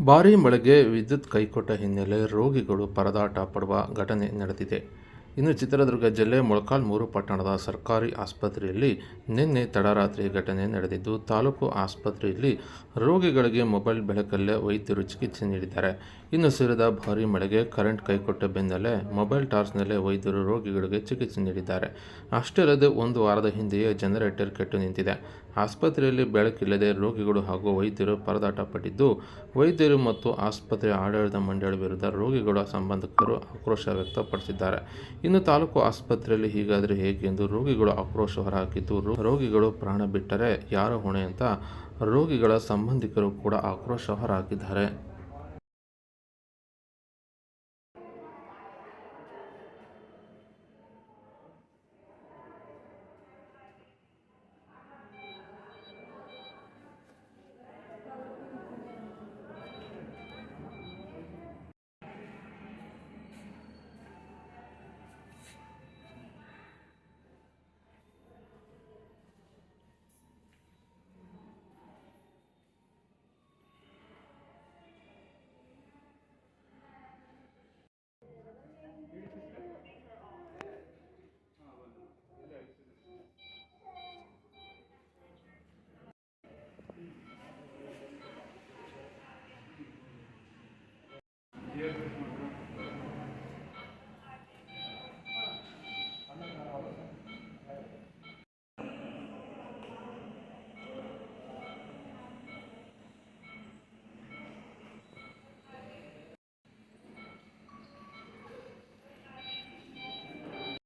ಭಾರೀ ಮಳೆಗೆ ವಿದ್ಯುತ್ ಕೈಕೊಟ್ಟ ಹಿನ್ನೆಲೆ ರೋಗಿಗಳು ಪರದಾಟ ಪಡುವ ಘಟನೆ ನಡೆದಿದೆ. ಇನ್ನು ಚಿತ್ರದುರ್ಗ ಜಿಲ್ಲೆ ಮೊಳಕಾಲ್ಮೂರು ಪಟ್ಟಣದ ಸರ್ಕಾರಿ ಆಸ್ಪತ್ರೆಯಲ್ಲಿ ನಿನ್ನೆ ತಡರಾತ್ರಿ ಘಟನೆ ನಡೆದಿದ್ದು, ತಾಲೂಕು ಆಸ್ಪತ್ರೆಯಲ್ಲಿ ರೋಗಿಗಳಿಗೆ ಮೊಬೈಲ್ ಬೆಳಕಲ್ಲೇ ವೈದ್ಯರು ಚಿಕಿತ್ಸೆ ನೀಡಿದ್ದಾರೆ. ಇನ್ನು ಸುರಿದ ಭಾರಿ ಮಳೆಗೆ ಕರೆಂಟ್ ಕೈಕೊಟ್ಟ ಬೆನ್ನಲ್ಲೇ ಮೊಬೈಲ್ ಟಾರ್ಚ್ನಲ್ಲೇ ವೈದ್ಯರು ರೋಗಿಗಳಿಗೆ ಚಿಕಿತ್ಸೆ ನೀಡಿದ್ದಾರೆ. ಅಷ್ಟೇ ಅಲ್ಲದೆ ಒಂದು ವಾರದ ಹಿಂದೆಯೇ ಜನರೇಟರ್ ಕೆಟ್ಟು ನಿಂತಿದೆ. ಆಸ್ಪತ್ರೆಯಲ್ಲಿ ಬೆಳಕಿಲ್ಲದೆ ರೋಗಿಗಳು ಹಾಗೂ ವೈದ್ಯರು ಪರದಾಟ ಪಟ್ಟಿದ್ದು, ವೈದ್ಯರು ಮತ್ತು ಆಸ್ಪತ್ರೆ ಆಡಳಿತ ಮಂಡಳಿ ವಿರುದ್ಧ ರೋಗಿಗಳ ಸಂಬಂಧಿಕರು ಆಕ್ರೋಶ ವ್ಯಕ್ತಪಡಿಸಿದ್ದಾರೆ. ಇನ್ನು ತಾಲೂಕು ಆಸ್ಪತ್ರೆಯಲ್ಲಿ ಹೀಗಾದರೆ ಹೇಗೆ ಎಂದು ರೋಗಿಗಳು ಆಕ್ರೋಶ ಹೊರಹಾಕಿದ್ದು ರೋಗಿಗಳು ಪ್ರಾಣ ಬಿಟ್ಟರೆ ಯಾರ ಹೊಣೆ ಅಂತ ರೋಗಿಗಳ ಸಂಬಂಧಿಕರು ಕೂಡ ಆಕ್ರೋಶ ಹೊರಹಾಕಿದ್ದಾರೆ.